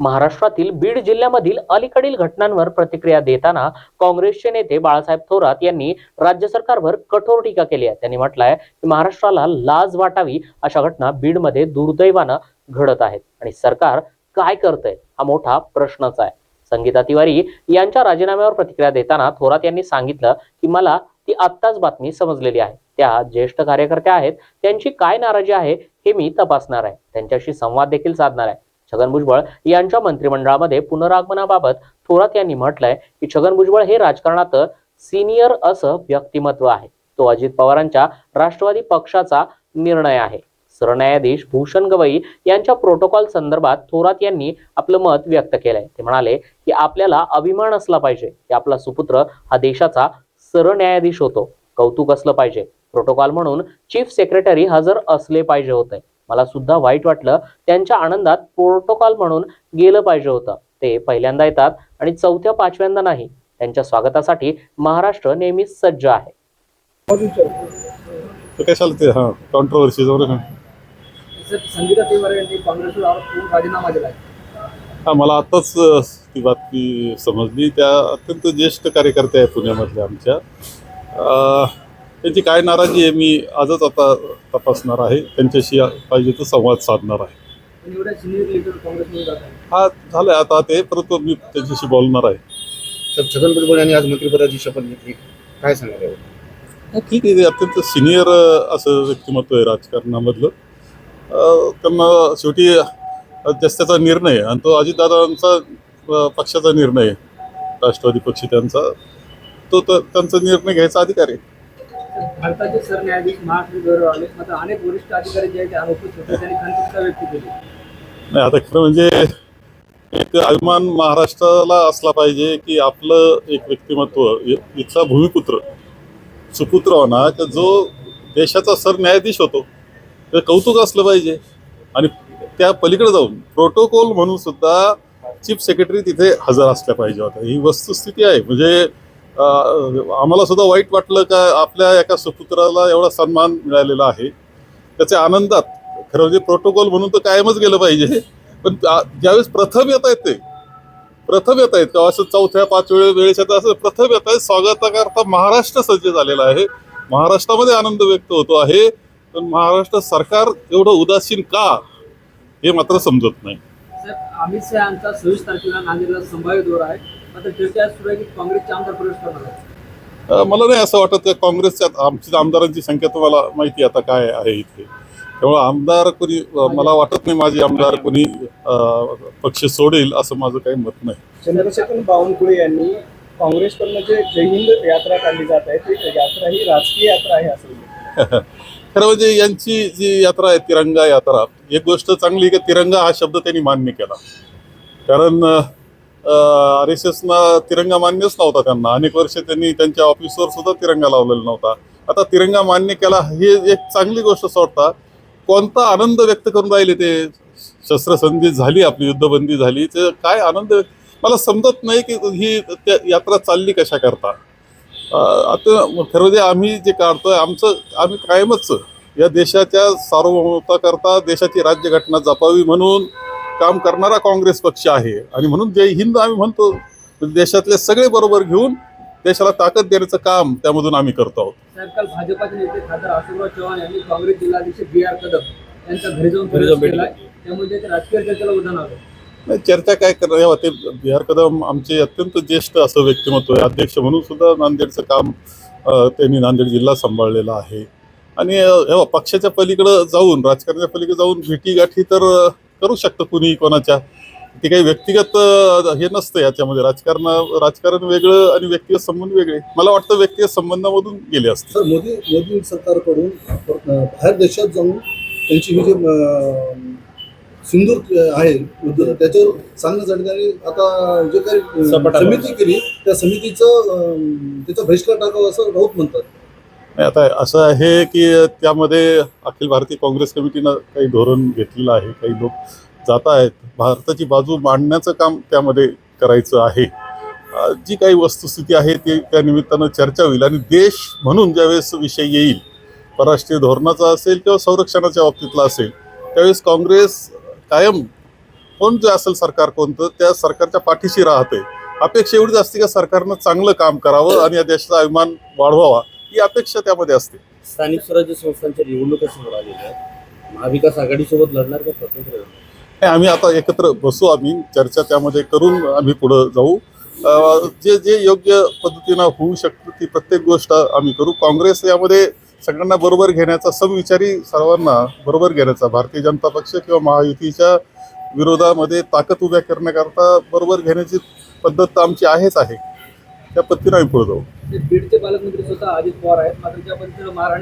महाराष्ट्रातील बीड जिल्ह्यामधील अलीकडील घटनांवर प्रतिक्रिया देताना काँग्रेसचे नेते बाळासाहेब थोरात यांनी राज्य सरकारवर कठोर टीका केली आहे. त्यांनी म्हटलंय की महाराष्ट्राला लाज वाटावी अशा घटना बीडमध्ये दुर्दैवानं घडत आहेत. आणि सरकार काय करतंय हा मोठा प्रश्नच आहे. संगीता तिवारी यांच्या राजीनाम्यावर प्रतिक्रिया देताना थोरात यांनी सांगितलं की मला ती आत्ताच बातमी समजलेली आहे. त्या ज्येष्ठ कार्यकर्त्या आहेत. त्यांची काय नाराजी आहे हे मी तपासणार आहे. त्यांच्याशी संवाद देखील साधणार आहे. छगन भुजबळ यांच्या मंत्रिमंडळामध्ये पुनरागमनाबाबत थोरात यांनी म्हटलंय की छगन भुजबळ हे राजकारणात सिनियर असं व्यक्तिमत्व आहे. तो अजित पवारांच्या राष्ट्रवादी पक्षाचा निर्णय आहे. सरन्यायाधीश भूषण गवई यांच्या प्रोटोकॉल संदर्भात थोरात यांनी आपलं मत व्यक्त केलंय. ते म्हणाले की आपल्याला अभिमान असला पाहिजे की आपला सुपुत्र हा देशाचा सरन्यायाधीश होतो. कौतुक असलं पाहिजे. प्रोटोकॉल म्हणून चीफ सेक्रेटरी हजर असले पाहिजे होते. मला सुद्धा वाईट वाटलं त्यांच्या आनंदात प्रोटोकॉल म्हणून गेलं पाहिजे होतं. ते पहिल्यांदा येतात आणि चौथ्या पाचव्यांदा नाही. त्यांच्या स्वागतासाठी महाराष्ट्र नेहमीच सज्ज आहे. तर कशाला ते? हां कॉन्ट्रोवर्सी राजीनामा दिला हा मला आताच ती बातमी समजली. त्या अत्यंत ज्येष्ठ कार्यकर्ते आहेत पुण्यामधल्या आमच्या. अ, त्यांची काय नाराजी आहे मी आजच आता तपासणार आहे. त्यांच्याशी पाहिजे तर संवाद साधणार आहे. आहे हा झालं आता ते परंतु मी त्यांच्याशी बोलणार आहे. तर छगन भुजबळ यांनी आज मंत्रिपदाची शपथ घेतली. काय सांगाल यावर? हा, ठीक आहे. ते अत्यंत सिनियर असं व्यक्तिमत्व आहे राजकारणामधलं. अ, त्यांना शेवटी अ, त्याचा निर्णय आहे. आणि तो अजितदादांचा अ, पक्षाचा निर्णय आहे. राष्ट्रवादी पक्ष त्यांचा. तो तर त्यांचा निर्णय घ्यायचा अधिकार आहे. भारताचे सरन्यायाधीश महाराष्ट्र गौरव आले. मात्र अनेक वरिष्ठ अधिकारी जे आहेत ते आरोपित होते. त्यांनी व्यक्त केली. नाही आता खरं म्हणजे एक अभिमान महाराष्ट्राला असला पाहिजे की आपलं एक व्यक्तिमत्व इथला भूमिपुत्र सुपुत्र होणार तर जो देशाचा सरन्यायाधीश होतो. ते कौतुक असलं पाहिजे. आणि त्या पलीकडे जाऊन प्रोटोकॉल म्हणून सुद्धा चीफ सेक्रेटरी तिथे हजर असल्या पाहिजे होता. ही वस्तुस्थिती आहे. म्हणजे आम्हाला सुद्धा वाईट वाटलं का आपल्या एका सुपुत्राला एवढा सन्मान मिळालेला आहे. त्याच्या आनंदात खरं म्हणजे प्रोटोकॉल म्हणून तर कायमच गेलं पाहिजे. पण ज्यावेळेस प्रथम येत आहेत ते प्रथम येत आहेत तेव्हा असं चौथ्या पाच वेळेस वेळेच्या तर असं प्रथम येत आहेत. स्वागताकरता महाराष्ट्र सज्ज झालेला आहे. महाराष्ट्रामध्ये आनंद व्यक्त होतो आहे. पण महाराष्ट्र सरकार एवढं उदासीन का? हे मात्र समजत नाही. अमित शहा यांचा सव्वीस तारखेला नांदेडला संभाव्य दौरा आहे. मला नाही असं वाटत की काँग्रेसच्या आमची आमदारांची संख्या तुम्हाला माहिती आता काय आहे इथे. त्यामुळे आमदार कोणी मला वाटत नाही माझे आमदार कोणी पक्ष सोडेल असं माझं काही मत नाही. चंद्रशेखर बावनकुळे यांनी काँग्रेसकडनं जे जय हिंद यात्रा काढली जात आहे ती यात्रा ही राजकीय यात्रा आहे असं. खरं म्हणजे यांची जी यात्रा आहे तिरंगा यात्रा एक गोष्ट चांगली की तिरंगा हा शब्द त्यांनी मान्य केला. कारण आर एस एसना तिरंगा मान्यच नव्हता त्यांना. अनेक वर्ष त्यांनी त्यांच्या ऑफिसवर सुद्धा तिरंगा लावलेला नव्हता. आता तिरंगा मान्य केला हे एक चांगली गोष्ट सोडता कोणता आनंद व्यक्त करून राहिले ते? शस्त्रसंधी झाली आपली युद्धबंदी झाली. ते काय आनंद? मला समजत नाही की ही त्या यात्रा चालली कशा करता. आता खरं म्हणजे आम्ही जे काढतोय आमचं आम्ही कायमच या देशाच्या सार्वभौमत्वाकरता देशाची राज्यघटना जपावी म्हणून काम करणारा काँग्रेस पक्ष आहे. आणि म्हणून जय हिंद आम्ही म्हणतो देशातले सगळे बरोबर घेऊन देशाला ताकद देण्याचं काम त्यामधून आम्ही करतो आहोत. काल भाजपाचे नेते खासदार अशोकराव चव्हाण यांनी काँग्रेस जिल्हाध्यक्ष बी आर कदम यांच्या घरी जाऊन घरी जाऊन प्रवेश भेटले. त्यामुळे राजकीय चर्चेला उदाहरण आलं नाही चर्चा काय करणार ते बी आर कदम आमचे अत्यंत ज्येष्ठ असं व्यक्तिमत्व आहे. अध्यक्ष म्हणून सुद्धा नांदेडचं काम त्यांनी नांदेड जिल्हा सांभाळलेला आहे. आणि पक्षाच्या पलीकडं जाऊन राजकारणाच्या पलीकडे जाऊन भेटीगाठी तर करू शकतं कुणी कोणाच्या? ते काही व्यक्तिगत हे नसतं याच्यामध्ये. राजकारण राजकारण वेगळं आणि व्यक्तिगत संबंध वेगळे. मला वाटतं व्यक्तिगत संबंधामधून गेले असते. सर मोदी मोदी सरकारकडून बाहेर देशात जाऊन त्यांची ही जे सिंदूर आहे त्याच्यावर सांगण्यासाठी त्यांनी आता जे काही समिती केली त्या समितीचं त्याचा बहिष्कार टाकावा असं राऊत म्हणतात. नाही, आता असं आहे की त्यामध्ये अखिल भारतीय काँग्रेस कमिटीनं काही धोरण घेतलेलं आहे काही लोक जात आहेत. भारताची बाजू मांडण्याचं काम त्यामध्ये करायचं आहे. जी काही वस्तुस्थिती आहे ती त्या निमित्तानं चर्चा होईल. आणि देश म्हणून ज्यावेळेस विषय येईल परराष्ट्रीय धोरणाचा असेल किंवा संरक्षणाच्या बाबतीतला असेल त्यावेळेस काँग्रेस कायम कोण जे असेल सरकार कोणतं त्या सरकारच्या पाठीशी राहते. अपेक्षा एवढीच असते का सरकारनं चांगलं काम करावं आणि या देशाचा अभिमान वाढवावा. ही अपेक्षा त्यामध्ये असते. स्थानिक स्वराज्य संस्थांच्या निवडणुका समोर आलेल्या आहेत महाविकास आघाडीसोबत लढणार का स्वतंत्र लढणार? हे आम्ही आता एकत्र बसू आम्ही चर्चा त्यामध्ये करून आम्ही पुढं जाऊ. अं, जे जे योग्य पद्धतीनं होऊ शकतं ती प्रत्येक गोष्ट आम्ही करू. काँग्रेस यामध्ये सगळ्यांना बरोबर घेण्याचा समविचारी सर्वांना बरोबर घेण्याचा भारतीय जनता पक्ष किंवा महायुतीच्या विरोधामध्ये ताकद उभ्या करण्याकरता बरोबर घेण्याची पद्धत तर आमची आहेच आहे. त्या पद्धतीनं आम्ही पुढे जाऊ. ते बीडचे पालकमंत्री स्वतः अजित पवार आहेत. मात्र ज्या पद्धतीनं महाराणी